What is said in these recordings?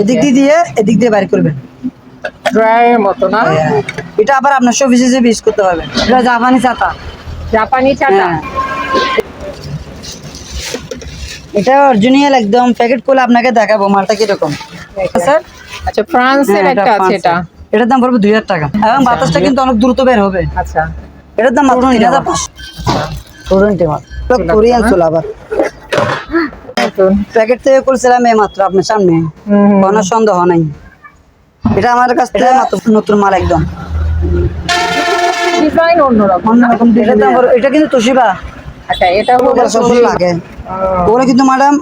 এদিক দিয়ে দিয়ে এদিক দিয়ে বাইর করবেন। ড্রায়ের মতো না? হ্যাঁ। এটা আবার আপনার সব হিসেবে ইউজ করতে পারবেন এটা জাপানি ছাতা জাপানি হ্যাঁ। এটা অরিজিনাল একদম। প্যাকেট খুলে আপনাকে দেখাবো মালটা কীরকম। স্যার? আচ্ছা ফ্রান্সের হ্যাঁ, একটা আছে এটা। এটার দাম পড়বে দুই হাজার টাকা। এবং বাতাসটা কিন্তু অনেক দ্রুত বের হবে। আচ্ছা। এটার দাম মাত্র তিন হাজার পাঁচশো। কোরিয়ান চুল আবার। নতুন প্যাকেট থেকে করছিলাম এই মাত্র আপনার সামনে। কোনো সন্দেহ নাই। এটা আমার কাছ থেকে মাত্র নতুন মাল একদম। ডিজাইন অন্যরকম। অন্যরকম এটার দাম পড়বে- এটা কিন্তু তোশিবা। আচ্ছা এটা হলো লাগে। আহ, কিন্তু ম্যাডাম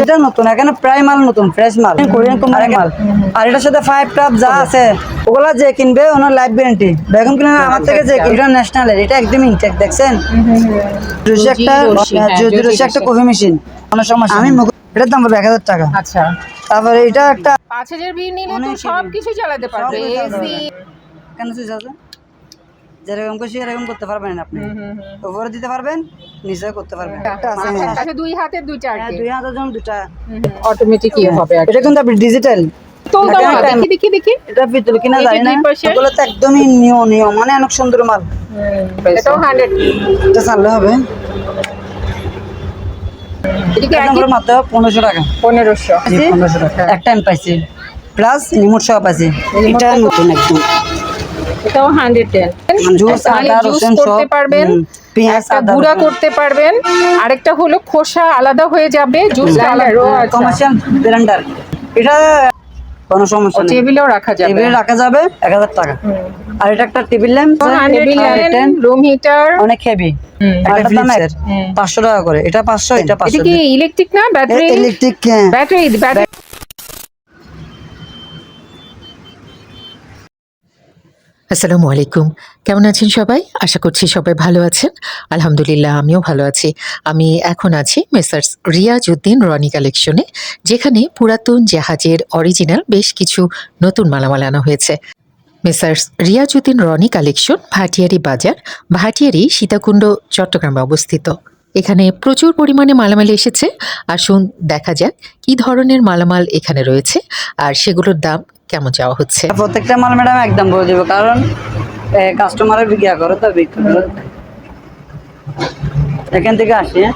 এটা নতুন। এখানে প্রায় মাল নতুন ফ্রেশ মাল। কোরিয়ান কোম্পানির মাল। আর এটার সাথে ফাইভ যা আছে ওগুলা যে কিনবে ওনার লাইফ গ্যারান্টি বেগম কিনে আমার থেকে যে এটা ন্যাশনাল এটা একদম ইনটেক দেখছেন? একটা হ্যাঁ, কফি মেশিন কোনো সমস্যা আমি এটার দাম পড়বে এক হাজার টাকা। আচ্ছা। তারপরে এটা একটা পাঁচ হাজার বিল নিলে তো সব কিছু চালাতে পারবে। এসি কেন সুইচ আছে? যেরকম খুশি এরকম করতে পারবেন আপনি। উপরে দিতে পারবেন নিচে করতে পারবেন। একটা আছে হ্যাঁ। আচ্ছা দুই দুইটা আর হ্যাঁ, দুই হাজার জন দুটা অটোমেটিক ইয়ে হবে এটা কিন্তু আপনি ডিজিটাল দেখি দেখি দেখি। এটা পিতল কিনা যায় না? ওগুলো তো একদমই নিয়ম নিয়ম। মানে অনেক সুন্দর মাল। এটাও হান্ড্রেড এটা চাললে হবে। মাত্র পনেরোশো টাকা। পনেরোশো। পনেরোশো টাকা। এক টাইম পাইছি। প্লাস রিমোট সব আছে এটা নতুন একদম। এটাও হান্ড্রেড টেন জুস, আদা, রসুন সব, পারবেন একটা গুঁড়া করতে পারবেন আরেকটা হলো খোসা আলাদা হয়ে যাবে জুস। কমার্শিয়াল ব্লেন্ডার এটা কোনো সমস্যা নেই। টেবিলেও রাখা যাবে। টেবিলে রাখা যাবে এক হাজার টাকা। আর এটা একটা টেবিল ল্যাম্প রুম হিটার অনেক হেভি একটা টাকা করে। এটা পাঁচশো এটা এটা কি ইলেকট্রিক না? ব্যাটারি ইলেকট্রিক ব্যাটারি ব্যাটারি আসসালামু আলাইকুম। কেমন আছেন সবাই? আশা করছি সবাই ভালো আছেন। আলহামদুলিল্লাহ, আমিও ভালো আছি। আমি এখন আছি মেসার্স রিয়াজউদ্দিন রনি কালেকশনে, যেখানে পুরাতন জাহাজের অরিজিনাল বেশ কিছু নতুন মালামাল আনা হয়েছে। মেসার্স রিয়াজউদ্দিন রনি কালেকশন ভাটিয়ারি বাজার, ভাটিয়ারি সীতাকুণ্ড, চট্টগ্রামে অবস্থিত। এখানে প্রচুর পরিমাণে মালামাল এসেছে। আসুন দেখা যাক কি ধরনের মালামাল এখানে রয়েছে আর সেগুলোর দাম কেমন চাওয়া হচ্ছে। প্রত্যেকটা মাল ম্যাডাম একদম বলে দেবো কারণ কাস্টমারের বিক্রিয়া করে তো বিক্রি করে। এখান থেকে আসি হ্যাঁ?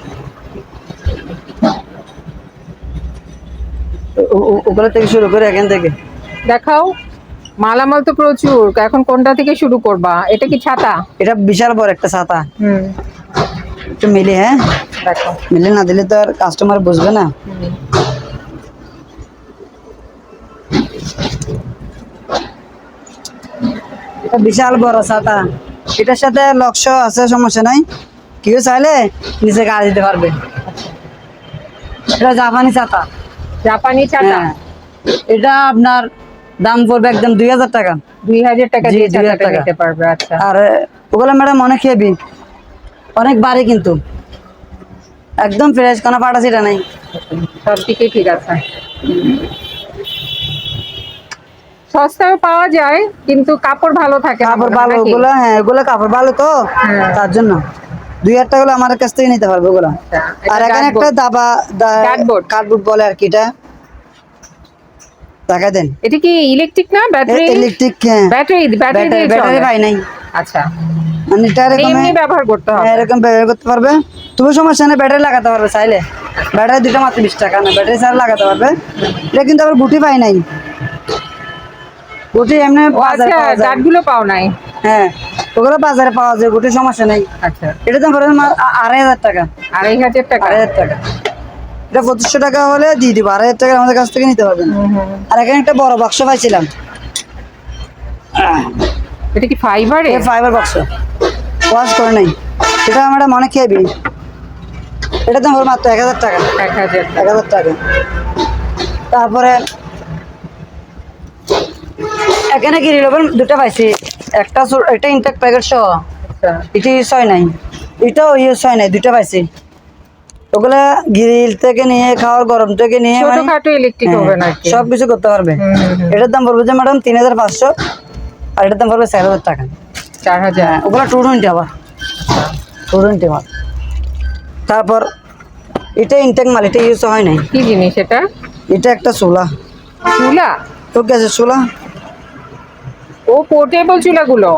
ওগুলো থেকে শুরু করে এখান থেকে। দেখাও মালামাল তো প্রচুর এখন কোনটা থেকে শুরু করবা? এটা কি ছাতা? এটা বিশাল বড় একটা ছাতা। হুম। একটু মিলি হ্যাঁ? মিলে না দিলে তো আর কাস্টমার বুঝবে না। এটা বিশাল বড় ছাতা। এটার সাথে লক্ষ আছে সমস্যা নাই। কেউ চাইলে নিচে গাড়ি দিতে পারবে। এটা জাপানি ছাতা। জাপানি ছাতা? হ্যাঁ। এটা আপনার দাম পড়বে একদম দুই হাজার টাকা। দুই হাজার টাকা দিয়ে 2000 টাকা। নিতে পারবে আচ্ছা। আর ওগুলো ম্যাডাম অনেক হেভি অনেক বাড়ি কিন্তু। একদম ফ্রেশ কোনো ফাটা সেটা নাই। সব দিকে ঠিক আছে। সস্তায় পাওয়া যায় কিন্তু কাপড় ভালো থাকে কাপড় ভালো ওগুলো হ্যাঁ ওগুলো কাপড় ভালো তো হ্যাঁ। তার জন্য। দুই হাজার টাকা আমার কাছ থেকে নিতে পারব ওগুলো। আচ্ছা, আর এখানে একটা দাবা Cardboard। কার্ডবোর্ড বলে আর কি এটা। টাকা দেন। এটা কি ইলেকট্রিক না? Battery electric battery battery battery পাই নাই। আচ্ছা। মানে এটা এরকম ব্যবহার করতে হবে। এরকম ব্যবহার করতে পারবে। তুমি সমস্যা নেই ব্যাটারি লাগাতে পারবে চাইলে। ব্যাটারি দুটো মাত্র বিশ টাকা না ব্যাটারি ছাড়া লাগাতে পারবে। এটা কিন্তু আবার গুটি পাই নাই। গুটি এমনি আচ্ছা পাও নাই? হ্যাঁ ওগুলো বাজারে পাওয়া যায় সমস্যা নেই। আচ্ছা। এটা দাম পড়বে আড়াই হাজার টাকা। আড়াই হাজার টাকা? আড়াই হাজার টাকা। এটা পঁচিশশো টাকা হলে দিয়ে দিব আড়াই হাজার টাকা আমাদের কাছ থেকে নিতে পারবেন। আর এখানে একটা বড় বাক্স পাইছিলাম। এটা কি ফাইবারে এই ফাইবার বাক্স ওয়াশ করে নাই। এটা আমরা মনে খেয়েবি এটা দাম মাত্র এক হাজার টাকা। এক হাজার এক হাজার টাকা। তারপরে এখানে কি রিলেবল দুটো পাইছি। একটা একটা ইনটেক প্যাকেট সহ। আচ্ছা। এটা ইউজ হয় নাই। এটাও ইউজ হয় নাই দুটো পাইছি। ওগুলা গ্রিল থেকে নিয়ে খাওয়ার গরম থেকে নিয়ে মানে হ্যাঁ, সব কিছু করতে পারবে। এটার দাম পড়বে যে ম্যাডাম তিন হাজার পাঁচশো। আর এটার দাম পড়বে চার হাজার টাকা। চার হাজার। হ্যাঁ ওগুলো টু টোয়েন্টি আবার। টু টোয়েন্টি মাল তারপর এটা ইনটেক মাল এটা ইউজ হয় নাই। কি জিনিস এটা? এটা একটা চুলা। চুলা? তো গ্যাসের চুলা। ও পোর্টেবল চুলাগুলো?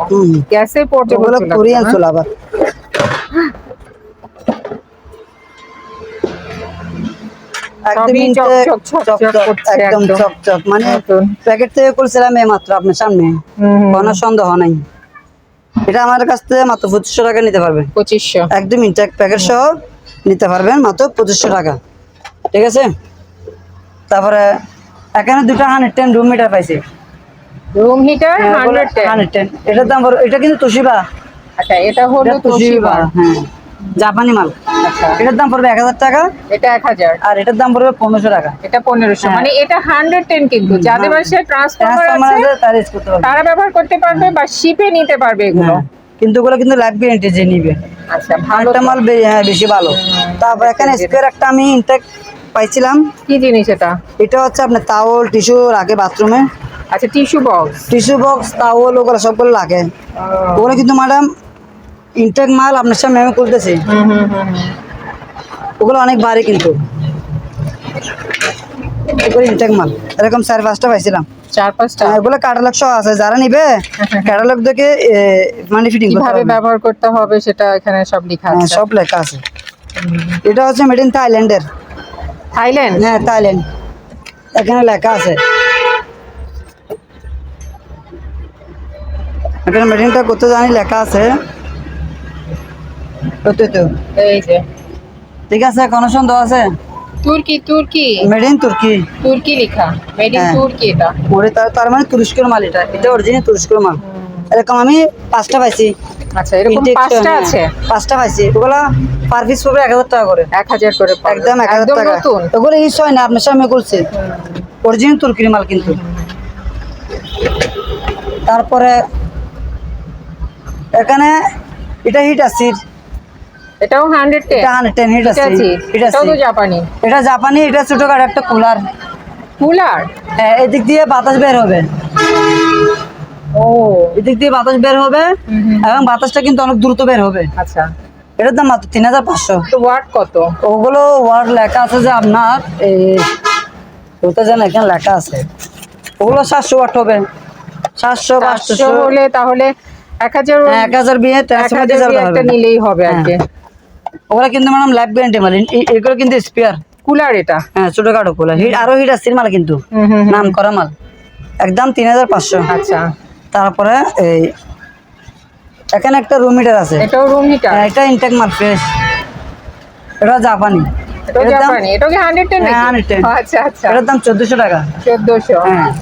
গ্যাসের পোর্টেবল চুলা কোরিয়ান চুলা আবার। একদম সবই ইনটেক, চকচক, চকচক চকচক, করছে একদম একদম। চকচক মানে প্যাকেট থেকে করছিলাম এই মাত্র আপনার সামনে। কোনো সন্দেহ নাই। এটা আমার কাছ থেকে মাত্র পঁচিশশো টাকা নিতে পারবেন। পঁচিশশো। একদম ইনটেক প্যাকেট সহ নিতে পারবেন মাত্র পঁচিশশো টাকা। ঠিক আছে? তারপরে এখানে দুটো হান্ড্রেড টেন রুম মিটার পাইছি। রুম হিটার হান্ড্রেড টেন এটার দাম এটা কিন্তু তুষিবা। আচ্ছা এটা হলো তোশিবা হ্যাঁ। জাপানি মাল। আচ্ছা। এটার দাম পড়বে এক হাজার টাকা। এটা এক হাজার। আর এটার দাম পড়বে পনেরোশো টাকা। এটা পনেরোশো। হ্যাঁ। মানে এটা হান্ড্রেড টেন কিন্তু। যাদের বাসায় ট্রান্সফার আছে তার ব্যবহার করতে পারবে বা শিপে নিতে পারবে এগুলো। হ্যাঁ। কিন্তু ওগুলো কিন্তু লাইফ গ্যারেন্টি যে নিবে। আচ্ছা মাল হ্যাঁ বেশি ভালো। তারপর এখানে স্পেয়ার একটা আমি ইনটেক পাইছিলাম। কি জিনিস এটা? এটা হচ্ছে আপনার তাওল টিস্যু রাখে বাথরুমে আচ্ছা tissue box tissue box towel ওগুলো সবগুলো লাগে। ওগুলো কিন্তু ম্যাডাম ইনটেক মাল আপনার সামনে আমি করতেছি ওগুলো অনেক ভারী কিন্তু। এগুলো ইনটেক মাল। এরকম চার পাঁচটা পাইছিলাম। চার পাঁচটা? হ্যাঁ, এগুলো ক্যাটালগ সহ আছে। যারা নিবে ক্যাটালগ দেখে মানে ফিটিং কীভাবে ব্যবহার করতে হবে সেটা এখানে সব লেখা হ্যাঁ, আছে। সব লেখা আছে। এটা হচ্ছে মেড ইন থাইল্যান্ডের থাইল্যান্ড? হ্যাঁ থাইল্যান্ড এখানে লেখা আছে। এখানে মেডিনটা করতে জানি লেখা আছে। ওতে তো এই যে। ঠিক আছে কোনো সন্দেহ আছে? তুর্কি তুর্কি। মেড ইন তুর্কি তুর্কি লেখা। মেড ইন হ্যাঁ। তুর্কি এটা। ওরে তার তার মানে তুরস্কের মাল এটা। এটা অরিজিনাল তুরস্কের মাল। এরকম আমি পাঁচটা পাইছি। আচ্ছা এরকম পাঁচটা হ্যাঁ, আছে? পাঁচটা পাইছি। ওগুলা পার পিস পড়বে এক হাজার টাকা করে। এক হাজার করে একদম এক হাজার টাকা। ওগুলো ইউজ হয় না আপনার সামনে করছে অরিজিনাল তুর্কির মাল কিন্তু। তারপরে এখানে এটা হিট আছে এটাও হান্ড্রেড টেন এটা টেন হিট আছে এটা তো জাপানি। এটা জাপানি এটা ছোটখাটো একটা কুলার। কুলার? হ্যাঁ এদিক দিয়ে বাতাস বের হবে। ও এদিক দিয়ে বাতাস বের হবে এবং বাতাসটা কিন্তু অনেক দ্রুত বের হবে। আচ্ছা। এটার দাম মাত্র তিন হাজার পাঁচশো। ওয়াট কত? ওগুলো ওয়ার্ড লেখা আছে যে আপনার এই ওটা যেন এখানে লেখা আছে। ওগুলো সাতশো ওয়াট হবে। সাতশো পাঁচশো। হলে তাহলে এক হাজার এক হাজার বিয়ে নিলেই হবে আর কি। ওগুলো কিন্তু ম্যাডাম লাইফ গ্যারেন্টি মাল। এগুলো কিন্তু স্পেয়ার কুলার এটা? হ্যাঁ ছোটখাটো কুলার। হিট আরও হিট আসছে মাল কিন্তু। নাম করা মাল। একদম তিন হাজার পাঁচশো। আচ্ছা। তারপরে এই এখানে একটা রুম হিটার আছে। এটাও রুম হিটার হ্যাঁ, এটা ইনটেক মাল ফ্রেশ এটা জাপানি। এটার দাম- হ্যাঁ, 110 আচ্ছা আচ্ছা। চোদ্দশো টাকা। চোদ্দশো। হ্যাঁ।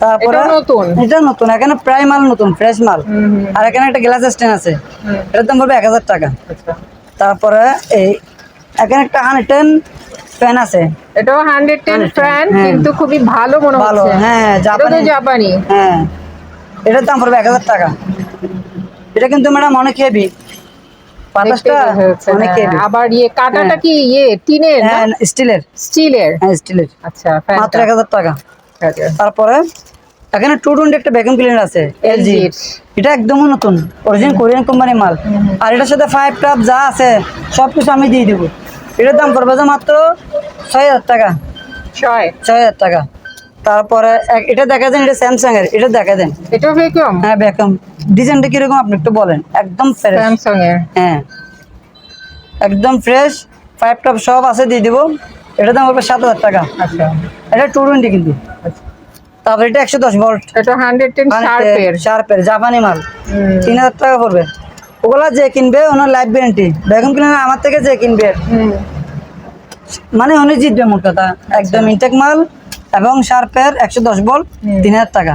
তারপরে নতুন? এটা নতুন। এখানে প্রায় মাল নতুন ফ্রেশ মাল। হুম হুম। আর এখানে একটা গ্লাস স্ট্যান্ড আছে। এটার দাম পড়বে এক হাজার টাকা। আচ্ছা। তারপরে এই এখানে একটা হান্ড্রেড ফ্যান আছে। এটাও হান্ড্রেড টেন ফ্যান। কিন্তু খুবই ভালো মনে ভালো হচ্ছে। হ্যাঁ জাপানি। জাপানি। হ্যাঁ। এটার দাম পড়বে এক হাজার টাকা। এটা কিন্তু ম্যাডাম অনেক হেভি বাতাসটা অনেক হ্যাঁ। হেভি আবার ইয়ে কাটাটা হ্যাঁ। কি ইয়ে টিনের হ্যাঁ স্টিলের। স্টিলের। হ্যাঁ স্টিলের। আচ্ছা মাত্র এক হাজার টাকা। আচ্ছা। তারপরে এখানে টু টোয়েন্টি একটা ভ্যাকুম ক্লিনার আছে এলজি এটা একদমই নতুন অরিজিনাল কোরিয়ান কোম্পানির মাল। আর এটার সাথে ফাইভ টাপ যা আছে সব কিছু আমি দিয়ে দেবো। এটার দাম পড়বে যে মাত্র ছয় হাজার টাকা। ছয়। ছয় হাজার টাকা। তারপরে এটা দেখা দেন এটা স্যামসাং এর এটা দেখা দেন এটাও ভ্যাকুয়াম হ্যাঁ ভ্যাকুম ডিজাইনটা কীরকম আপনি একটু বলেন? একদম ফ্রেশ স্যামসাং এর। হ্যাঁ। একদম ফ্রেশ ফাইভ টপ সব আছে দিয়ে দিব। এটার দাম পড়বে সাত হাজার টাকা। আচ্ছা। এটা টু টোয়েন্টি কিন্তু। আচ্ছা। তারপরে এটা একশো দশ ভোল্ট এটা হান্ড্রেড টেন শার্পের শার্পের জাপানি মাল। তিন হাজার টাকা পড়বে। ওগুলা যে কিনবে ওনার লাইফ গ্যারেন্টি ভ্যাকুম ক্লিনার আমার থেকে যে কিনবে। মানে উনি জিতবে মোট কথা একদম ইনটেক মাল এবং শার্পের একশো দশ বল তিন হাজার টাকা।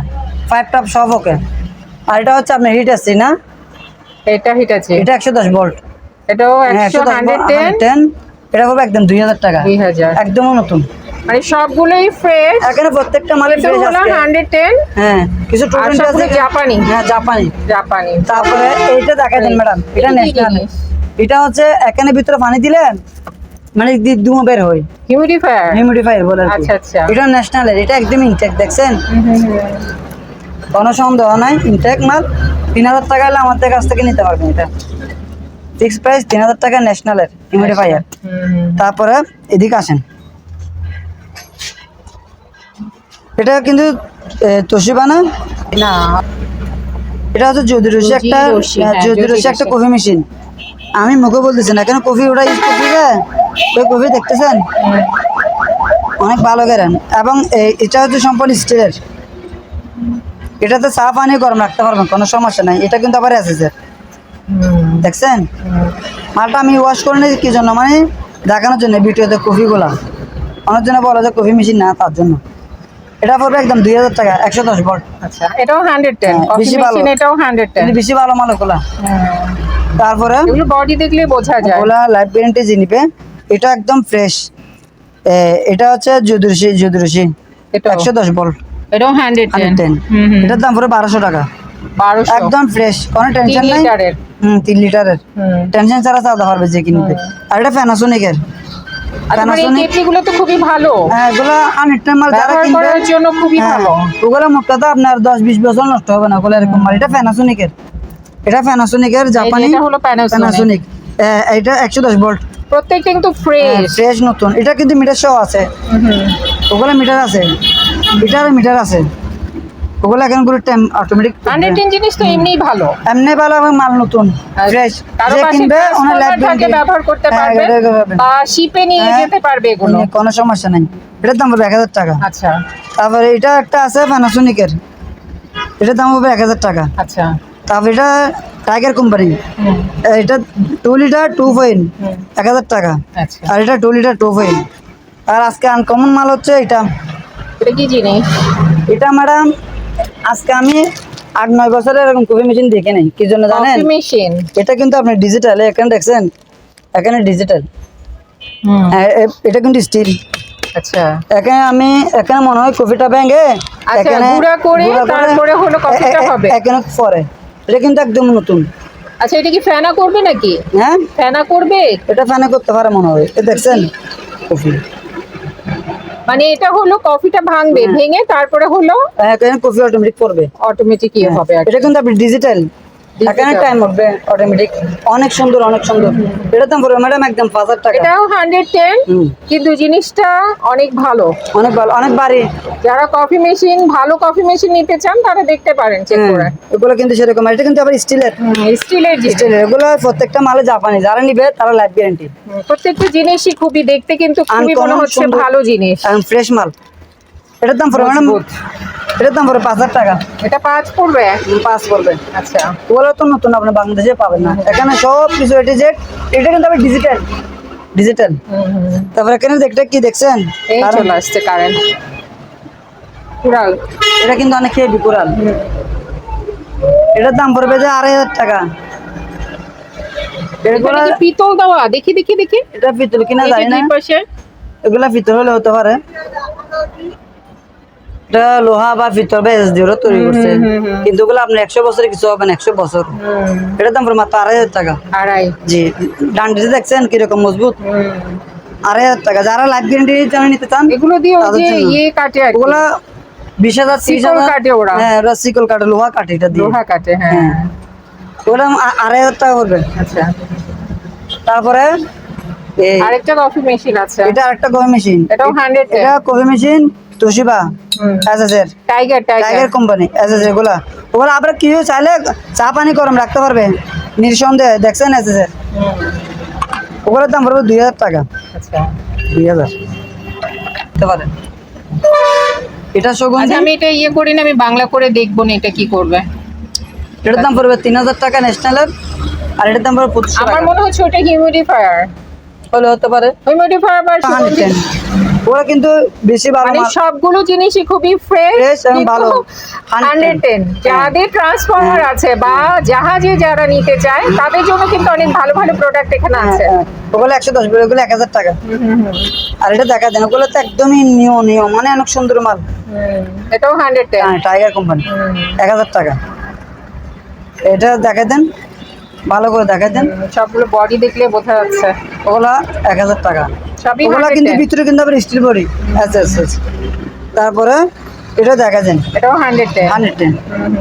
ফাইভ টপ সব ওকে। আর এটা হচ্ছে আপনার হিট আসছে না? এটা হিট আছে এটা একশো দশ ভোল্ট এটাও হ্যাঁ একশো টেন এটা হবে একদম দুই হাজার টাকা। একদমও নতুন। মানে সবগুলোই ফ্রেশ এখানে প্রত্যেকটা মালের ফ্রেশ আছে হান্ড্রেড টেন হ্যাঁ কিছু আর আছে? জাপানি হ্যাঁ জাপানি জাপানি তারপরে এইটা দেখা দেন ম্যাডাম। এটা ন্যাশনাল এটা হচ্ছে এখানে ভিতরে পানি দিলেন মানে ধুমো বের হয়। হিউমিডিফায়ার হিউমিডিফায়ার বলে আচ্ছা, আচ্ছা। এটা ন্যাশনালের এটা একদম ইনটেক দেখছেন? কোনো সন্দেহ নাই ইনটেক মাল। তিন হাজার টাকা হলে আমাদের কাছ থেকে নিতে পারবেন এটা। ফিক্স প্রাইস তিন হাজার টাকা ন্যাশনালের হিউমিডিফায়ার তারপরে এদিকে আসেন। এটা কিন্তু তোশিবা না না। এটা হচ্ছে জ্যোতি রশি জ্যোতি একটা রশি, হ্যাঁ, হ্যাঁ, জ্যোতি জ্যোতি রশি একটা কফি মেশিন। আমি মুখে বলতেছি না কেন কফি ওটা ইউজ করতেছে ওই কফি দেখতেছেন? অনেক ভালো করেন। এবং এই- এটা হচ্ছে সম্পূর্ণ স্টিলের। এটাতে চা পানি গরম রাখতে পারবেন কোনো সমস্যা নাই। এটা কিন্তু আবার আছে স্যার দেখছেন? মালটা আমি ওয়াশ করে নিয়েছি কি জন্য? মানে দেখানোর জন্য ভিডিওতে কফিগুলা। অনেক জন্য বলে যে কফি মেশিন না তার জন্য। এটা পড়বে একদম দুই হাজার টাকা একশো দশ ভোল্ট আচ্ছা এটাও হান্ড্রেড টেন হ্যাঁ, বেশি ভালো। এটাও হান্ড্রেড টেন বেশি ভালো মাল ওগুলা তারপরে এগুলো বডি দেখলে বোঝা যায়। ওগুলা লাইফ গ্যারেন্টি নিবে এটা একদম ফ্রেশ এটা হচ্ছে যদুরসি যদুরসি একশো দশ ভোল্ট এটাও হান্ড্রেড টেন টেন এটার দাম পুরো বারোশো টাকা। একদম ফ্রেশ কোনো তিন টেনশন নাই হুম তিন লিটারের। টেনশন ছাড়া চালাতে পারবে যে কিনবে। আর এটা প্যানাসোনিকের আর তোমার এই কেটলিগুলো তো খুবই ভালো। হ্যাঁ এগুলো আনএক্টের মাল যারা কিনবে জন্য খুবই হ্যাঁ, ভালো। ওগুলো মোট কথা আপনার দশ বিশ বছর নষ্ট হবে না ওগুলো এরকম মাল। এটা প্যানাসোনিকের এটা প্যানাসোনিকের জাপানি এটা হলো প্যানাসোনিক এটা একশো দশ ভোল্ট প্রত্যেকটা কিন্তু ফ্রেশ ফ্রেশ নতুন। এটা কিন্তু মিটার সহ আছে। ওগুলো মিটার আছে। মিটার মিটার আছে। ওগুলো এখন করে টাইম অটোমেটিক টেন জিনিস তো এমনিই ভালো। এমনি ভালো এবং মাল নতুন আর ফ্রেশ যে কিনবে ওনার লাইফ transformer ব্যবহার করতে পারবে বা শিপে নিয়ে হ্যাঁ। যেতে পারবে এগুলো। কোনো সমস্যা নেই। এটার দাম এক হাজার টাকা। আচ্ছা। তারপরে এটা একটা আছে প্যানাসোনিকের এটার দাম হবে এক হাজার টাকা। আচ্ছা। তারপর এটা টাইগার কোম্পানি এটা টু লিটার টু পয়েন্ট এক হাজার টাকা। আচ্ছা। আর এটা টু লিটার টু পয়েন্ট আর আজকে আনকমন মাল হচ্ছে এটা। এটা কি জিনিস? এটা ম্যাডাম আজকে আমি আট নয় বছরের এরকম কফি মেশিন দেখে নেই। কি জন্য জানেন? মেশিন এটা কিন্তু আপনি ডিজিটাল এখানে দেখছেন? এখানে ডিজিটাল এটা কিন্তু স্টিল আচ্ছা। এখানে আমি এখানে মনে হয় কফিটা ভেঙে আচ্ছা, গুঁড়া করে তারপরে হলো কফিটা হবে। এখানে পরে। এটা কিন্তু একদম নতুন। আচ্ছা এটা কি ফেনা করবে নাকি? হ্যাঁ? ফেনা করবে? এটা ফ্যানে করতে পারে মনে হয়। এ দেখছেন? কফি মানে এটা হলো কফিটা ভাঙবে ভেঙে তারপরে হলো এখানে কফি অটোমেটিক করবে অটোমেটিক ইয়ে হবে এটা কিন্তু আপনি ডিজিটাল এখানে টাইম হবে অটোমেটিক অনেক সুন্দর অনেক সুন্দর। এটা দাম পড়বে ম্যাডাম একদম পাঁচ হাজার টাকা। এটাও হান্ড্রেড টেন কিন্তু জিনিসটা অনেক ভালো। অনেক ভালো অনেক বাড়ি যারা কফি মেশিন ভালো কফি মেশিন নিতে চান তারা দেখতে পারেন চেক হ্যাঁ, করে। এগুলো কিন্তু সেরকম এটা কিন্তু আবার স্টিলের। স্টিলের স্টিলের এগুলো প্রত্যেকটা মালে জাপানি যারা নিবে তারা লাইফ গ্যারেন্টি প্রত্যেকটা জিনিসই খুবই দেখতে কিন্তু খুবই মনে হচ্ছে ভালো জিনিস। ফ্রেশ মাল। এটার দাম পড়বে ম্যাডাম। এটার দাম পড়বে পাঁচ হাজার টাকা। এটা পাঁচ পড়বে? পাঁচ পড়বে আচ্ছা। ওগুলো তো নতুন আপনি বাংলাদেশে পাবেন না। এখানে সব কিছু এটি জেড এটা কিন্তু আবার ডিজিটাল ডিজিটাল। তারপরে এখানে দেখতে কি দেখছেন? এই চলে আসছে কারেন্ট পুরা এটা কিন্তু অনেক হেভি কোরাল এটার দাম পড়বে যে আড়াই হাজার টাকা। এগুলা পিতল দেওয়া? দেখি দেখি দেখি। এটা ভিতরে কিনা জানি না। এগুলা ভিতর হলে হতে পারে। এটা লোহা বা ভিতর বা এস তৈরি করছে। কিন্তু ওগুলো আপনার একশো বছরে কিছু হবে না একশো বছর। এটার দাম মাত্র আড়াই হাজার টাকা। আড়াই। জি ডান্ডিতে দেখছেন কীরকম মজবুত? আড়াই হাজার টাকা। যারা লাইফ গ্যারেন্টি নিতে চান এগুলো দিয়ে। ইয়ে কাটে। ওগুলা বিশ হাজার ত্রিশ হাজার। কাটে ওরা। হ্যাঁ ওরা শিকল কাটে লোহা কাটে এটা দিয়ে। লোহা কাটে হ্যাঁ। হ্যাঁ। আ- আড়াই হাজার টাকা পড়বে। আচ্ছা। তারপরে এই আরেকটা কফি মেশিন আছে। এটা আরেকটা কফি মেশিন। এটাও হান্ড্রেড এটা কফি মেশিন। তোশিবা এসএসের টাইগার টাইগার কোম্পানি এসএস এগুলা ওগুলা আপনার কেউ চাইলে চা পানি গরম রাখতে পারবে। নিঃসন্দেহে দেখছেন এসএসের ওগুলোর দাম পড়বে দুই হাজার টাকা। আচ্ছা। দুই হাজার। পারেন এটা সুগন্ধি আচ্ছা আমি এটা ইয়ে করি না আমি বাংলা করে দেখব না এটা কি করবে। এটার দাম পড়বে তিন হাজার টাকা ন্যাশনালের আর এটার দাম পড়বে পঁচিশশো আমার মনে হচ্ছে ওটা হিউমিডিফায়ার হলে হতে পারে। হিউমিডিফায়ার বা ওরা কিন্তু বেশি ভালো মানে সবগুলো জিনিসই খুবই ফ্রেশ এবং ভালো। হান্ড্রেড টেন যাদের ট্রান্সফরমার আছে বা জাহাজে যারা নিতে চায় তাদের জন্য কিন্তু অনেক ভালো ভালো প্রোডাক্ট এখানে হ্যাঁ, আছে। হ্যাঁ। ওগুলো একশো দশ বের ওগুলো এক হাজার টাকা। আর এটা দেখা দেন ওগুলো তো একদমই নিয়ম নিয়ম। মানে অনেক সুন্দর মাল। এটাও হান্ড্রেড হ্যাঁ টাইগার কোম্পানি এক হাজার টাকা। এটা দেখা দেন ভালো করে দেখা দেন। সবগুলো বডি দেখলে বোঝা যাচ্ছে। ওগুলো এক হাজার টাকা। ওগুলা কিন্তু ভিতরে কিন্তু আবার স্টিল বডি। আচ্ছা আচ্ছা আচ্ছা। তারপরে এটা দেখা যান এটাও হান্ড্রেড টেন হান্ড্রেড টেন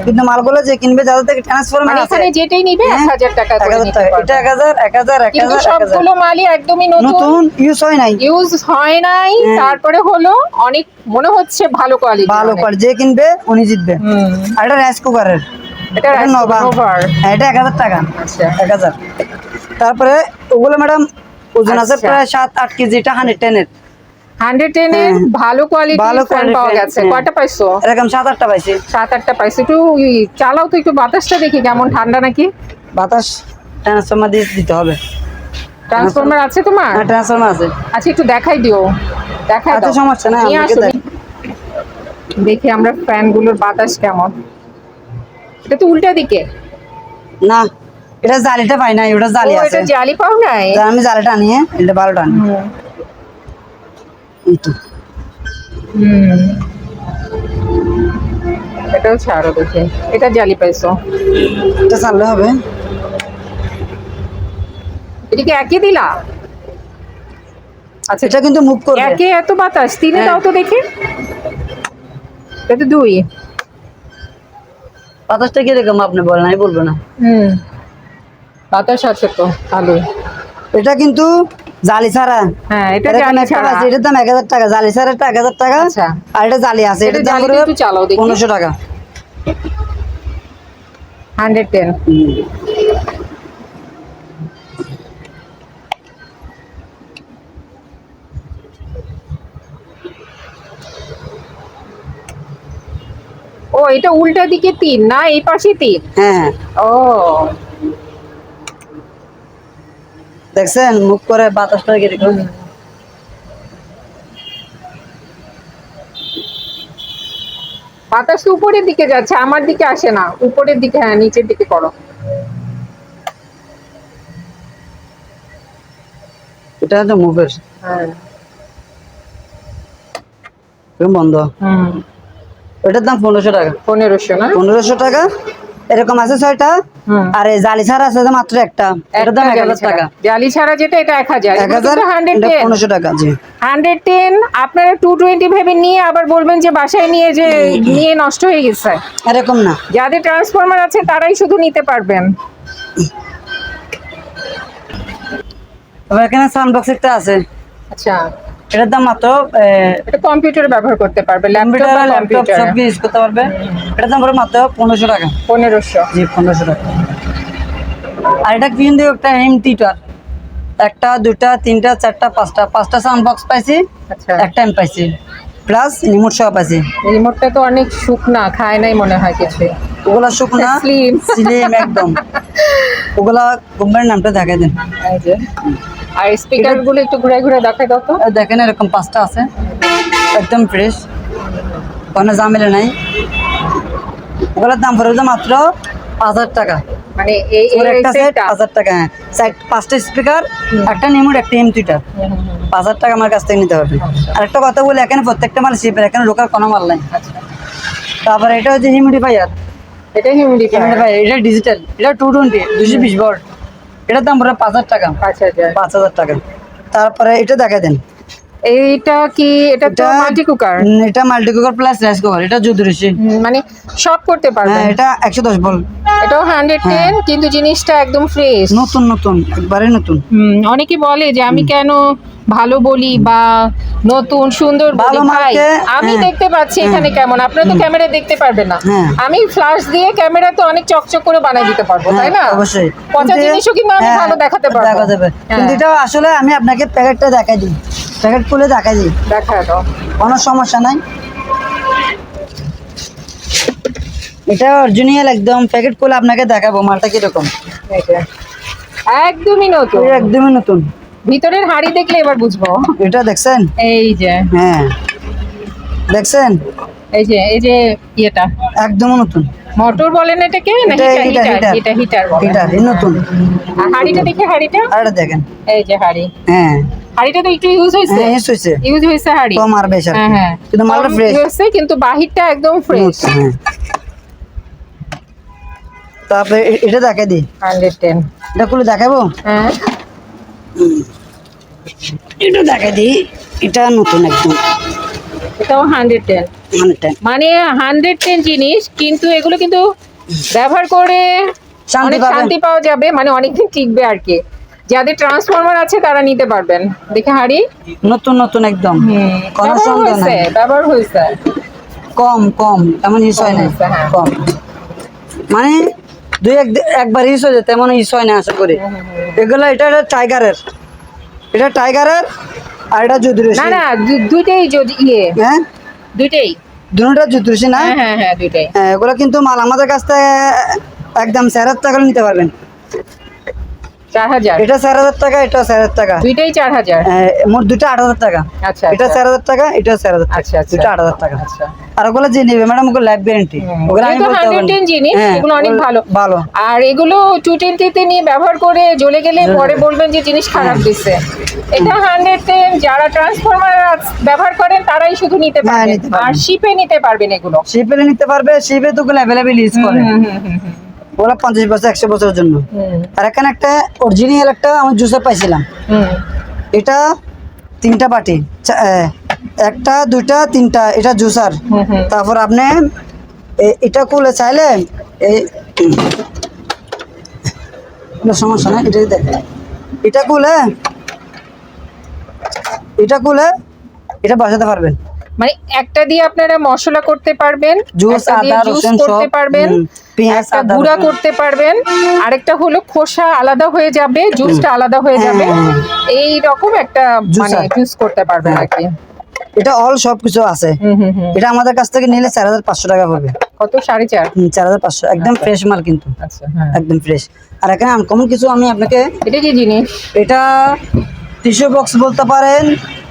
কিন্তু মালগুলো যে কিনবে যাদের থেকে ট্রান্সফরমার মানে এখানে যেটাই নিবে এক হ্যাঁ, হাজার টাকা করে নিতে। এটা এক হাজার এক হাজার এক কিন্তু হাজার সবগুলো মালই একদমই নতুন। নতুন ইউজ হয় নাই। ইউজ হয় নাই। হ্যাঁ। তারপরে হলো অনেক মনে হচ্ছে ভালো কোয়ালিটি ভালো করে যে কিনবে উনি জিতবে। আর এটা রাইস কুকারের এটা হ্যাঁ, এটা এক হাজার টাকা। আচ্ছা। এক হাজার। তারপরে ওগুলো ম্যাডাম ওজন আছে আচ্ছা। প্রায় সাত আট কেজি এটা হান্ড্রেড টেনের হান্ড্রেড এর হ্যাঁ। ভালো কোয়ালিটি ভালো ফ্যান পাওয়া গেছে। হ্যাঁ। কয়টা পাইছো? এরকম সাত আটটা পাইছি। সাত আটটা পাইছো। একটু চালাও তো একটু বাতাসটা দেখি কেমন ঠান্ডা নাকি? বাতাস ট্রান্সফরমার দিয়ে দিতে হবে। ট্রান্সফরমার আছে তোমার? হ্যাঁ ট্রান্সফরমার আছে। আচ্ছা একটু দেখাই দিও। দেখাই আচ্ছা, দাও। সমস্যা আসো দেখ। আমরা বাতাস কেমন। এটা তো উল্টা দিকে। না। এটা জালিটা পাই না ওটা জালি আছে এটা জালি পাও নাই? আমি জালিটা আনি এটা আনি। হুম। এই তো। হুম। এটাও ছাড়ো দেখে। এটা জালি পাইছো। এটা চাললে হবে। এটা কি একই দিলা? আচ্ছা এটা কিন্তু মুভ করবে। একে এত বাতাস তিনে হ্যাঁ। দাও তো দেখি। এটা দুই। বাতাসটা কীরকম আপনি বলেন আমি বলব না। হুম। বাতাস আছে তো ভালোই এটা কিন্তু জালি ছাড়া। হ্যাঁ এটা জালি ছাড়া। আছে, এটার দাম এক হাজার টাকা জালি ছাড়া এটা এক হাজার টাকা আচ্ছা। আর এটা জালি আছে এটা দাম একটু চালাও দেখি। পনেরোশো টাকা। Hundred ten. ও এটা উল্টা দিকে তিন না এই পাশে তিন? হ্যাঁ হ্যাঁ। ও। দেখছেন? মুখ করে বাতাসটা কীরকম বাতাস তো উপরের দিকে যাচ্ছে আমার দিকে আসে না। উপরের দিকে হ্যাঁ নিচের দিকে করো। এটা তো মুভের হ্যাঁ। বন্ধ? হুম। ওটার দাম পনেরোশো টাকা। পনেরোশো না? পনেরোশো টাকা? এরকম আছে ছয়টা আর এই জালি ছাড়া আছে মাত্র একটা। এটার দাম এক হাজার টাকা। জালি ছাড়া যেটা এটা এক হাজার। এক হাজার হান্ড্রেড পনেরোশো টাকা জি। হান্ড্রেড টেন আপনারা টু টোয়েন্টি ভেবে নিয়ে আবার বলবেন যে বাসায় নিয়ে যে নিয়ে নষ্ট হয়ে গেছে। এরকম না। যাদের ট্রান্সফরমার আছে তারাই শুধু নিতে পারবেন। এখানে সাউন্ড বক্স একটা আছে। আচ্ছা। এটার দাম মাত্র এটা কম্পিউটারে ব্যবহার করতে পারবে ল্যাপটপ কম্পিউটার ল্যাপটপ সব ইউজ করতে পারবে। এটার দাম পড়বে মাত্র পনেরোশো টাকা। পনেরোশো। জি পনেরোশো টাকা। আর এটা কিন্তু একটা এম টিটার একটা দুটা তিনটা চারটা পাঁচটা। পাঁচটা সাউন্ড বক্স পাইছি আচ্ছা। একটা এম পাইছি। প্লাস রিমোট সহ পাইছি। রিমোটটা তো অনেক শুকনা খায় নাই মনে হয় কিছু। ওগুলা শুকনা Slim. স্লিম একদম। ওগুলা কোম্পানির নামটা দেখাই দিন। এই যে। আর স্পিকারগুলো একটু ঘুরে ঘুরে দেখাই দাও তো। দেখেন এরকম পাঁচটা আছে। একদম ফ্রেশ কোনো ঝামেলা নাই। ওগুলোর দাম পড়বে মাত্র পাঁচ হাজার টাকা। মানে এই একটা সেট পাঁচ হাজার টাকা হ্যাঁ। পাঁচটা স্পিকার একটা নিমোট একটা এম টুইটার পাঁচ হাজার টাকা আমার কাছ থেকে নিতে হবে। আর একটা কথা বলি এখানে প্রত্যেকটা মাল শিপের এখানে লোকাল কোনো মাল নাই। আচ্ছা। তারপরে এটা হচ্ছে হিউমিডিফায়ার এটা হিউমিডিটি হিউমিডিফায়ার এটা ডিজিটাল এটা টু টোয়েন্টি দুশো বিশ ভোল্ট এটার দাম পড়বে পাঁচ হাজার টাকা। পাঁচ হাজার। পাঁচ হাজার টাকা। তারপরে এটা দেখা দেন। এইটা কি এটা তো মাল্টি কুকার? এটা multi cooker plus rice cooker এটা যুদ্ধঋষি মানে সব করতে পারবে হ্যাঁ এটা একশো দশ বল। এটাও হান্ড্রেড টেন কিন্তু জিনিসটা একদম ফ্রেশ নতুন নতুন একবারে নতুন। অনেকে বলে যে আমি কেন ভালো বলি বা নতুন সুন্দর বলি ভাই আমি হ্যাঁ, দেখতে পাচ্ছি এখানে কেমন? আপনারা তো ক্যামেরা দেখতে পারবেন না। হ্যাঁ। আমি ফ্ল্যাশ দিয়ে ক্যামেরা তো অনেক চকচক করে বানাই দিতে পারব তাই না? হ্যাঁ, অবশ্যই। পচা জিনিসও কিন্তু আমি হ্যাঁ, ভালো দেখাতে পারব। দেখা হ্যাঁ। কিন্তু এটা আসলে আমি আপনাকে প্যাকেটটা দেখাই দিই। প্যাকেট খুলে দেখাই দিই। দেখা দাও কোনো সমস্যা নাই। এটা অরিজিনাল একদম। প্যাকেট খুলে আপনাকে দেখাবো মালটা কীরকম? একদমই নতুন। একদমই নতুন। ভিতরের হাড়ি দেখলে এবার বুঝব। এটা দেখছেন? এই যে। হ্যাঁ। দেখছেন? এই যে এই যে ইয়েটা। একদম নতুন। মোটর বলেন এটাকে না এটা হিটার হিটার, হিটার হিটার। এটা হিটার বলে এটা নতুন। আর হাড়িটা দেখে হাড়িটা? আর দেখেন। এই যে হাড়ি। হ্যাঁ। হাড়িটা তো একটু ইউজ হয়েছে? হ্যাঁ ইউজ হয়েছে। ইউজ হয়েছে হাড়ি। কম আর বেশ হ্যাঁ হ্যাঁ। কিন্তু মালটা ফ্রেশ হয়েছে, কিন্তু বাহিরটা একদম ফ্রেশ হ্যাঁ। তারপরে এটা দেখাই দিই। হান্ড্রেড টেন এটা খুলে দেখাবো? হ্যাঁ। এটা দেখাই দিই। এটা নতুন একদম। এটাও হান্ড্রেড টেন হান্ড্রেড টেন মানে হান্ড্রেড টেন জিনিস কিন্তু এগুলো কিন্তু ব্যবহার করে শান্তি অনেক শান্তি পাওয়া যাবে মানে অনেকদিন টিকবে আর কি। যাদের ট্রান্সফরমার আছে তারা নিতে পারবেন। দেখে হাড়ি? নতুন নতুন একদম। ব্যবহার হয়েছে হয়েছে। কম কম। তেমন ইউজ হয় না। কম। মানে দুই এক একবার ইউজ হয়ে যায় তেমন ইউজ হয় না আশা করি। এগুলো এটা টাইগারের এটা টাইগারের আর এটা জুদ্রুসি না না দুটেই দুইটাই যদি ইয়ে। হ্যাঁ? দুইটাই। দুটোটা জুদ্রুসি না? হ্যাঁ হ্যাঁ হ্যাঁ দুইটাই। হ্যাঁ, এগুলো কিন্তু মাল আমাদের কাছ থেকে একদম স্যার হাজার টাকা নিতে পারবেন। এটা টাকা এটা চার হাজার টাকা। দুইটাই হ্যাঁ, মোট দুটো টাকা। আচ্ছা এটা হাজার টাকা এটা টাকা। আচ্ছা, আচ্ছা। দুটো টাকা। আচ্ছা। আর ওগুলো যে নেবে ম্যাডাম ওগুলো লাইফ গ্যারেন্টি ওগুলো আমি বলতে পারব 110 জিনিস, হ্যাঁ, এগুলো অনেক ভালো। ভালো। আর এগুলো নিয়ে ব্যবহার করে জ্বলে গেলে পরে বলবেন যে জিনিস খারাপ দিচ্ছে এটা হান্ড্রেড টেন যারা ট্রান্সফরমার ব্যবহার করেন তারাই শুধু নিতে হ্যাঁ, পারবেন আর শিপে নিতে পারবেন এগুলো। শিপে নিতে পারবে শিপে তো অ্যাভেলেবেল ইউজ করে। ওগুলো পঞ্চাশ বছর একশো বছরের জন্য। আর এখানে একটা অরিজিনাল একটা আমি জুসে পাইছিলাম। এটা তিনটা চা- একটা দুইটা তিনটা এটা জুসার। তারপর আপনি এটা খুলে চাইলে এই সমস্যা নাই এটা দেখ। এটা খুলে এটা খুলে এটা বসাতে পারবেন। মানে একটা দিয়ে আপনারা মশলা করতে পারবেন জুস, আদা, রসুন করতে পারবেন পেঁয়াজ, গুঁড়া করতে পারবেন আরেকটা হলো খোসা আলাদা হয়ে যাবে জুসটা আলাদা হয়ে যাবে। হ্যাঁ, এই রকম একটা মানে। জুস করতে পারবেন আর কি। এটা অল সব কিছু আছে এটা আমাদের কাছ থেকে নিলে চার হাজার পাঁচশো টাকা পড়বে। কত? সাড়ে চার? চার হাজার পাঁচশো। একদম ফ্রেশ মাল কিন্তু। আচ্ছা হ্যাঁ। একদম ফ্রেশ আর এখানে আনকমন কিছু আমি আপনাকে এটা কি জিনিস? এটা টিস্যু বক্স বলতে পারেন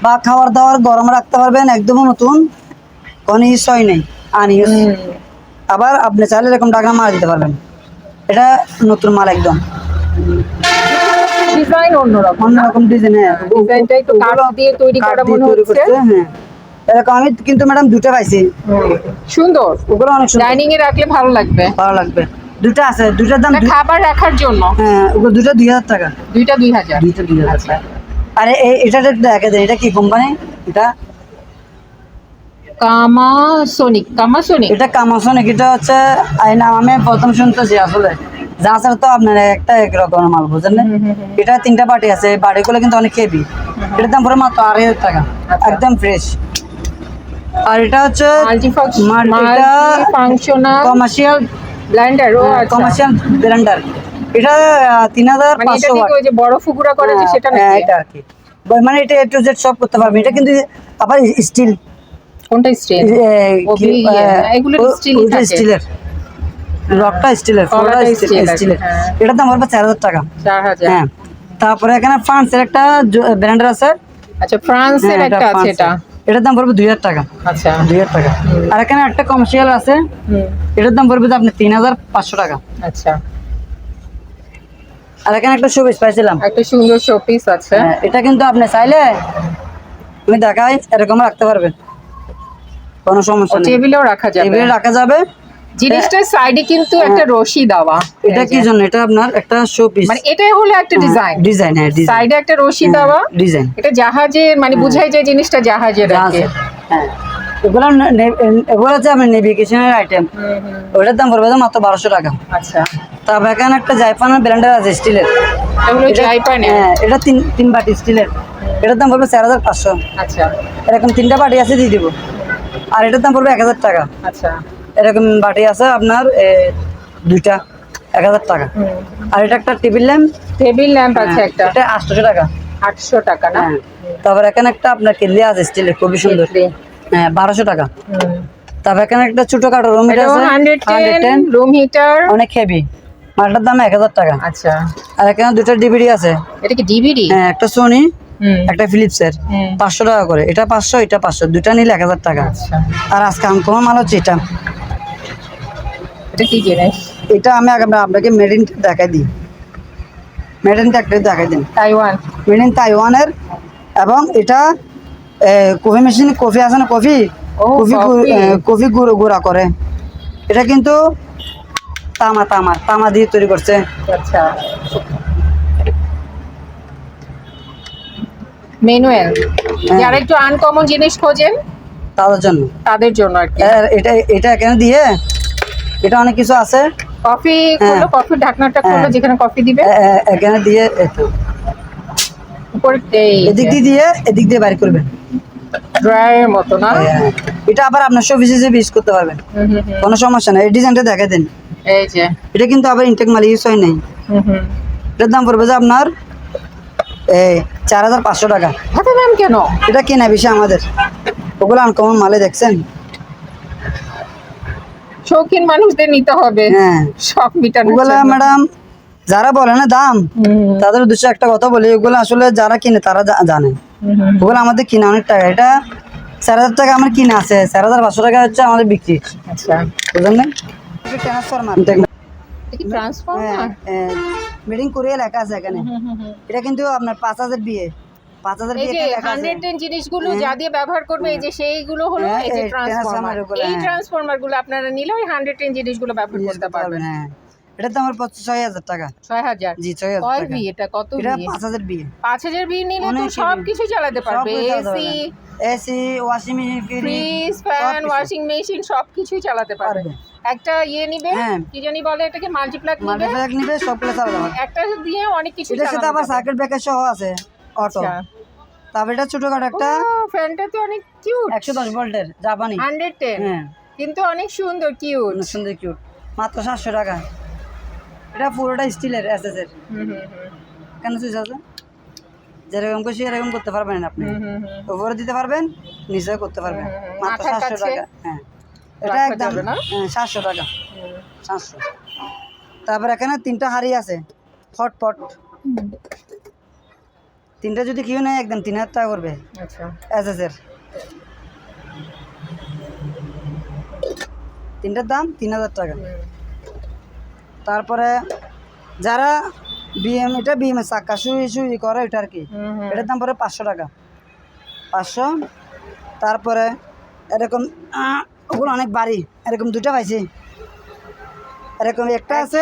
বা খাবার দাবার গরম রাখতে পারবেন একদম নতুন। কোনো হয় নেই আনইউজ আবার আপনি চাইলে এরকম টাকা মারা দিতে পারবেন। এটা নতুন মাল একদম। ডিজাইন অন্যরকম অন্যরকম ডিজাইন হ্যাঁ। ডিজাইনটা একটু কাঠ দিয়ে তৈরি করা মনে হচ্ছে। হ্যাঁ। এরকম আমি কিন্তু ম্যাডাম দুটো পাইছি। সুন্দর। ওগুলো অনেক সুন্দর। ডাইনিং এ রাখলে ভালো লাগবে। ভালো লাগবে। দুটো আছে দুটার দাম খাবার রাখার জন্য। হ্যাঁ ওগুলো দুটো দুই হাজার টাকা। দুইটা দুই হাজার। দুইটা দুই হাজার আচ্ছা আরে এটা দেখে দেন এটা কি কোম্পানি এটা? কামাসোনিক কামাসোনিক। এটা কামাসন এটা হচ্ছে এই নাম আমি প্রথম শুনতেছি আসলে। যা তো আপনার একটা এক মাল না? এটা তিনটা বাটি আছে এই বাটিগুলো কিন্তু অনেক হেভি এটার দাম পড়ে মাত্র আড়াই হাজার টাকা আচ্ছা। একদম ফ্রেশ আর এটা হচ্ছে মাল্টিফাংশনাল কমার্শিয়াল ব্লেন্ডার ও কমার্শিয়াল ব্লেন্ডার এটা তিন হাজার মানে পাঁচশো বড় ফুকুরা করে যে সেটা হ্যাঁ, এটা আর কি। মানে এটা জেড সব করতে পারবে। এটা কিন্তু আবার স্টিল কোনটা ইয়ে, এগুলো স্টিলের রকটা স্টিলের স্টিলের হ্যাঁ। এটার দাম পড়বে চার হাজার টাকা। হ্যাঁ। তারপরে এখানে ফ্রান্সের একটা ব্র্যান্ডার আছে। আচ্ছা ফ্রান্সের হ্যাঁ, একটা আছে এটা। এটার দাম পড়বে দুই হাজার টাকা। আচ্ছা। দুই হাজার টাকা। আর এখানে একটা কমার্শিয়াল আছে। এটার দাম পড়বে আপনি তিন হাজার পাঁচশো টাকা। আচ্ছা। আর এখানে একটা শোপিস পাইছিলাম। একটা সুন্দর শোপিস আছে। হ্যাঁ, এটা কিন্তু আপনি চাইলে তুমি দেখাই এরকম রাখতে পারবেন কোনো সমস্যা নেই। টেবিলেও রাখা যাবে। টেবিলে রাখা যাবে। জিনিসটার সাইডে কিন্তু একটা রশি দেওয়া। এটা কি জন্য? এটা আপনার একটা শো পিস মানে এটাই হলো একটা ডিজাইন ডিজাইন হ্যাঁ ডিজাইন সাইডে একটা রশি দেওয়া। ডিজাইন এটা জাহাজে মানে বুঝাই যায় জিনিসটা জাহাজের হ্যাঁ। এগুলো এগুলো হচ্ছে আপনার নেভিগেশনের আইটেম ওটার দাম পড়বে মাত্র বারোশো টাকা। আচ্ছা। তারপর এখানে একটা জাইপানের ব্র্যান্ডার আছে স্টিলের হ্যাঁ এটা তিন তিন বাটি স্টিলের এটার দাম পড়বে চার হাজার পাঁচশো। আচ্ছা। এরকম তিনটা বাটি আছে দিয়ে দিব। আর এটার দাম পড়বে এক হাজার টাকা। আচ্ছা। এরকম বাটি আছে আপনার দুইটা এক হাজার টাকা। আর এটা একটা টেবিল ল্যাম্প টেবিল ল্যাম্প আছে একটা। এটা আটশোশো টাকা। আটশো টাকা না? হ্যাঁ। তারপর এখানে একটা আপনার কেটলি আছে স্টিলের খুবই সুন্দর। হ্যাঁ বারোশো টাকা। তারপর এখানে একটা ছোটখাটো রুম হিটার আছে হান্ড্রেড টেন 110 রুম হিটার অনেক হেভি মালটার দাম এক হাজার টাকা। আচ্ছা। আর এখানে দুটো ডিভিডি আছে। এটা কি ডিভিডি হ্যাঁ একটা সোনি একটা ফিলিপসের। পাঁচশো টাকা করে। এটা পাঁচশো এটা পাঁচশো। দুটা নিলে এক হাজার টাকা। আচ্ছা। আর আজকে আনকমন মাল হচ্ছে এটা। এটা কি জিনিস এটা আমি আপনাকে মেড ইন দেখাই দিই। মেড ইন একটা দেখাই দিন। তাইওয়ান মেড ইন তাইওয়ানের এবং এটা কফি মেশিন কফি আছে না? কফি? Coffee coffee. গুঁড়ো গুঁড়া করে। এটা কিন্তু তামা তামা তামা দিয়ে তৈরি করছে। আচ্ছা। ম্যানুয়াল যারা একটু আনকমন জিনিস খোঁজেন তাদের জন্য। তাদের জন্য আর কি। এটা এটা এখানে দিয়ে? এটা অনেক কিছু আছে। কফি হ্যাঁ। কফির ঢাকনাটা খুললো হ্যাঁ। যেখানে কফি দিবে। এখানে দিয়ে এটা। উপরে এই এদিক দিয়ে দিয়ে এদিক দিয়ে বাইর করবেন। ড্রায়ের মতো না। এটা আবার আপনার সব অফিসে ইউজ করতে পারবেন। হুম হুম হুম। কোনো সমস্যা নাই। এই ডিজাইনটা দেখে দিন। এই যে। এটা কিন্তু আবার ইনটেক মাল ইউজ হয় নাই। হুম হুম। এটার দাম পড়বে যে আপনার এই চার হাজার পাঁচশো টাকা। এত দাম কেন? এটা কেনা বিষয় আমাদের? ওগুলো আনকমন মালে দেখছেন? শৌখিন মানুষদের নিতে হবে। হ্যাঁ। শখ মিটানোর ওগুলা ম্যাডাম যারা বলে না দাম তাদের উদ্দেশ্যে একটা কথা বলি ওগুলো আসলে যারা কিনে তারা জানে। ওগুলো আমাদের কিনা অনেক টাকা। এটা চার হাজার টাকা আমার কিনা আছে চার হাজার পাঁচশো টাকা হচ্ছে আমাদের বিক্রি। আচ্ছা। বুঝলেন মিটিং করিয়ে লেখা আছে এখানে। এটা কিন্তু আপনার পাঁচ হাজার বিয়ে পাঁচ হাজার বিয়ে যে জিনিসগুলো দিয়ে ব্যবহার করবে এই যে সেইগুলো হলো হ্যাঁ, এই যে এই ট্রান্সফর্মারগুলো, এই হ্যাঁ। গুলো আপনারা নিলে ওই হান্ড্রেড টেন জিনিসগুলো ব্যবহার করতে পারবেন হ্যাঁ। এটা তো আমার পঁচিশ ছয় হাজার টাকা। ছয় হাজার? জি ছয় হাজার কয় টাকা। এটা কত এটা পাঁচ হাজার বিয়ে। পাঁচ হাজার ভি নিলে তো সব কিছু চালাতে পারবে। AC AC washing machine fridge fan washing machine সব কিছুই চালাতে পারবে। একটা ইয়ে নিবে হ্যাঁ। কি জানি বলে এটাকে মাল্টিপ্লাক নিবে। মাল্টিপ্লাক নিবে সবগুলো চালাতে পারবে। একটা দিয়ে অনেক কিছু এটার সাথে আবার। সার্কিট ব্রেকার সহ আছে অটো আচ্ছা। তারপর এটা ছোটখাটো একটা ফ্যানটা তো অনেক কিউট একশো দশ ভোল্টের জাপানি। হান্ড্রেড টেন হ্যাঁ। কিন্তু অনেক সুন্দর কিউট সুন্দর কিউট মাত্র সাতশো টাকা। এটা পুরোটা স্টিলের এস এস এর। কেন সুইচ আছে? যেরকম খুশি এরকম করতে পারবেন আপনি। উপরে দিতে পারবেন নিচেও করতে পারবেন। মাত্র সাতশো টাকা হ্যাঁ। এটা একদম হ্যাঁ সাতশো টাকা। সাতশো। তারপর এখানে তিনটা হাড়ি আছে। হটপট তিনটা যদি কেউ নেয় একদম তিন হাজার টাকা করবে। আচ্ছা। এস এস এর। তিনটার দাম তিন হাজার টাকা। তারপরে যারা বিএম এটা বিএম চাক্কা শুই শুই করে এটা আর কি। এটার দাম পড়ে পাঁচশো টাকা। পাঁচশো। তারপরে এরকম ওগুলো অনেক বাড়ি। এরকম দুটা পাইছি। এরকম একটা আছে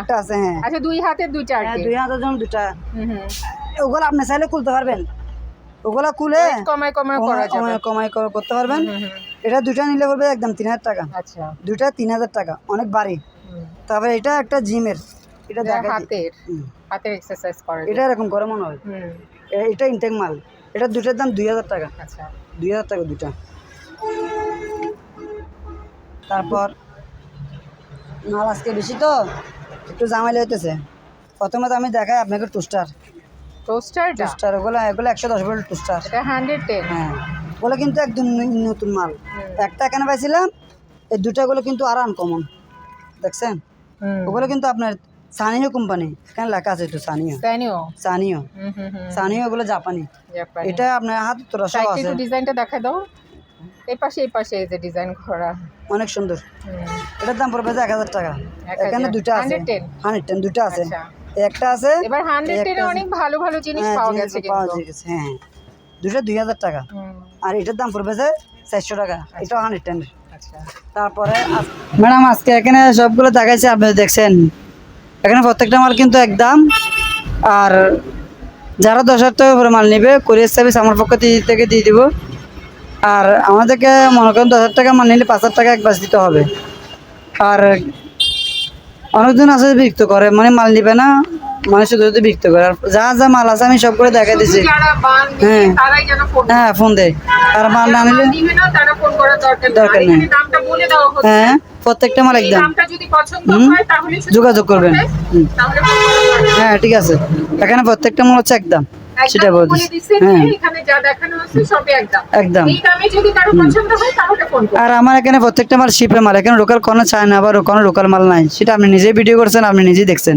একটা আছে হ্যাঁ। আচ্ছা দুই হাতের দুইটা হ্যাঁ, দুই হাজার জন দুটা। ওগুলো আপনি চাইলে খুলতে পারবেন। ওগুলো খুলে কমায় কমায় করা যাবে। কমাই কমাই করতে পারবেন। এটা দুটা নিলে পড়বে একদম তিন হাজার টাকা। আচ্ছা। দুটা তিন হাজার টাকা। অনেক বাড়ি। তারপরে এটা একটা জিমের। এটা দেখা হাতের। হাতের এক্সারসাইজ করে এটা এরকম করে মনে হয় এটা ইনটেক মাল। এটা দুটার দাম দুই হাজার টাকা। আচ্ছা। দুই হাজার টাকা দুটা তারপর মাল আজকে বেশি তো একটু জামাইলে হইতেছে। প্রথমে তো আমি দেখাই আপনাকে টুস্টার টোস্টার টোস্টার ওগুলো এগুলো একশো দশ ভোল্ট টুস্টার এটা হান্ড্রেড টেন হ্যাঁ। ওগুলো কিন্তু একদম নতুন মাল। একটা এখানে পাইছিলাম? এই দুটাগুলো কিন্তু আরও আনকমন দেখছেন? ওগুলো কিন্তু আপনার সানিও কোম্পানি। এখানে লেখা আছে একটু সানিও সানিও হুম সানিও ওগুলো জাপানি। এটা আপনার হাত তোরা সব আছে একটু ডিজাইনটা দেখা দাও। এই পাশে এই পাশে এই যে ডিজাইন করা। অনেক সুন্দর। এটার দাম পড়বে এক হাজার টাকা। এখানে। দুটা আছে। 110? হান্ড্রেড টেন দুটা আছে। আচ্ছা। একটা আছে এবার হান্ড্রেড টেনে অনেক ভালো ভালো জিনিস হ্যাঁ, পাওয়া গেছে পাওয়া গেছে, হ্যাঁ। দুটা দুই হাজার টাকা। আর এটার দাম পড়বে যে চারশো টাকা। এটাও হান্ড্রেড টেন আচ্ছা তারপরে ম্যাডাম, আজকে এখানে সবগুলো দেখাইছে, আপনি দেখছেন। এখানে প্রত্যেকটা মাল কিন্তু একদম। আর যারা দশ হাজার টাকা করে মাল নেবে কোরিয়ার সার্ভিস আমার পক্ষ থেকে দিয়ে দিব। আর আমাদেরকে মনে করেন দশ হাজার টাকা মাল নিলে পাঁচ হাজার টাকা একবার দিতে হবে। আর অনেকজন আছে বিরক্ত করে মানে মাল নিবে না। মানে শুধু শুধু বিরক্ত করে। আর যা যা মাল আছে আমি সব করে দেখা দিছি। হ্যাঁ। হ্যাঁ ফোন দেয়। আর মাল না নিলে দরকার নেই। হ্যাঁ প্রত্যেকটা মাল একদম। যোগাযোগ করবেন। হ্যাঁ ঠিক আছে। এখানে প্রত্যেকটা মাল হচ্ছে একদম। সেটা একদম বলে বলে দিচ্ছি। দিচ্ছে হ্যাঁ। একদম। আর আমার এখানে প্রত্যেকটা মাল শিপের মাল। এখানে লোকাল কোনো চায় না আবার কোনো লোকাল মাল নাই। সেটা আপনি নিজেই ভিডিও করছেন আপনি নিজেই দেখছেন।